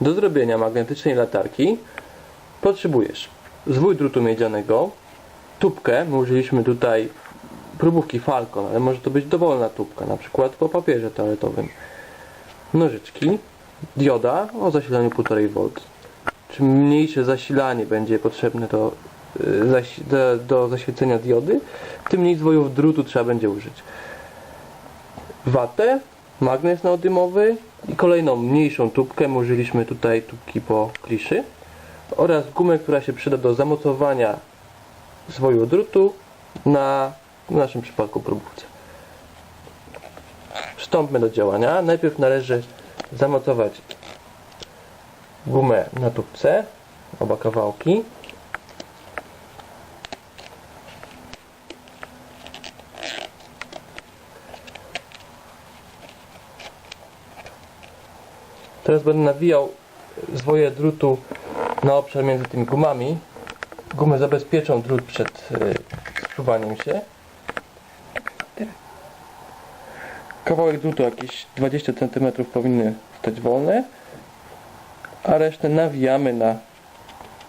Do zrobienia magnetycznej latarki potrzebujesz zwój drutu miedzianego, tubkę, my użyliśmy tutaj próbówki Falcon, ale może to być dowolna tubka, na przykład po papierze toaletowym, nożyczki, dioda o zasilaniu 1,5 V. Czym mniejsze zasilanie będzie potrzebne do, y, do, do zaświecenia diody, tym mniej zwojów drutu trzeba będzie użyć. Watę, magnes neodymowy i kolejną mniejszą tubkę, my użyliśmy tutaj tubki po kliszy oraz gumę, która się przyda do zamocowania zwoju drutu na w naszym przypadku próbówce. Przystąpmy do działania. Najpierw należy zamocować gumę na tubce, oba kawałki. Teraz będę nawijał zwoje drutu na obszar między tymi gumami. Gumy zabezpieczą drut przed y, spruwaniem się. Kawałek drutu, jakieś 20 cm powinny stać wolne, a resztę nawijamy na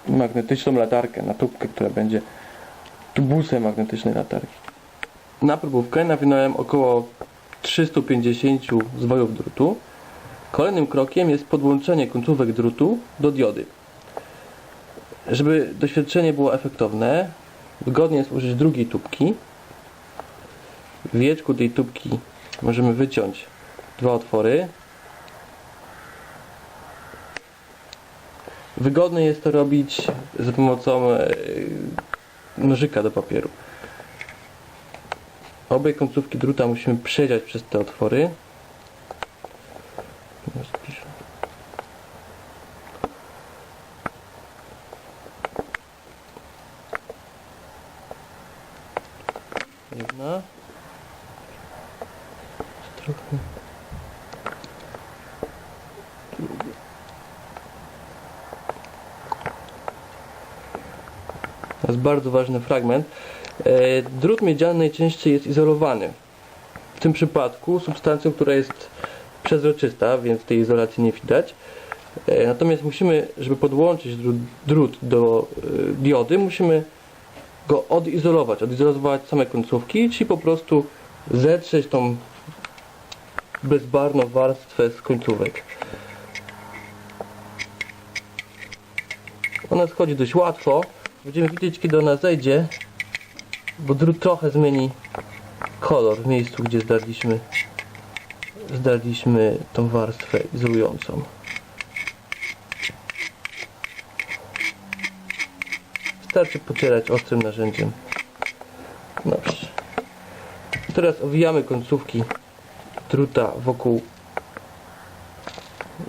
magnetyczną latarkę, na tubkę, która będzie tubusem magnetycznej latarki. Na próbówkę nawinąłem około 350 zwojów drutu. Kolejnym krokiem jest podłączenie końcówek drutu do diody. Żeby doświadczenie było efektowne, wygodnie jest użyć drugiej tubki. W wieczku tej tubki możemy wyciąć dwa otwory. Wygodne jest to robić za pomocą e, nożyka do papieru. Obie końcówki druta musimy przedziać przez te otwory. Trochę. To jest bardzo ważny fragment. E, Drut miedziany najczęściej jest izolowany. W tym przypadku substancją, która jest przezroczysta, więc tej izolacji nie widać. E, Natomiast musimy, żeby podłączyć drut, drut do e, diody, musimy go odizolować, odizolować same końcówki, czyli po prostu zetrzeć tą bezbarwną warstwę z końcówek. Ona schodzi dość łatwo. Będziemy widzieć, kiedy ona zejdzie, bo drut trochę zmieni kolor w miejscu, gdzie zdarliśmy, zdarliśmy tą warstwę izolującą. Wystarczy pocierać ostrym narzędziem. Dobrze. Teraz owijamy końcówki druta wokół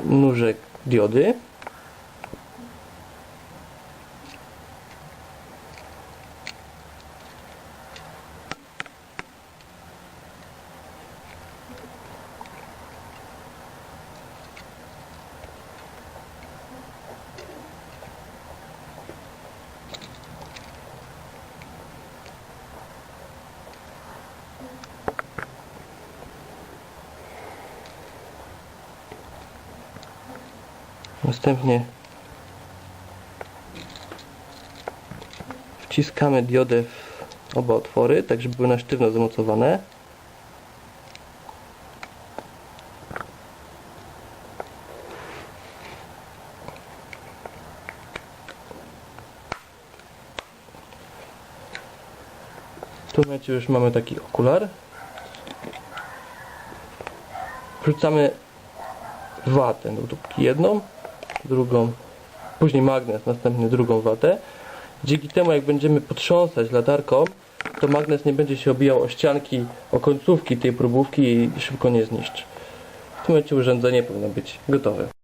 nóżek diody. Następnie wciskamy diodę w oba otwory, tak żeby były na sztywno zamocowane. W tym momencie już mamy taki okular. Wrzucamy watę do tubki jedną, drugą, później magnes, następnie drugą watę. Dzięki temu jak będziemy potrząsać latarką, to magnes nie będzie się obijał o ścianki, o końcówki tej próbówki i szybko nie zniszczy. W tym momencie urządzenie powinno być gotowe.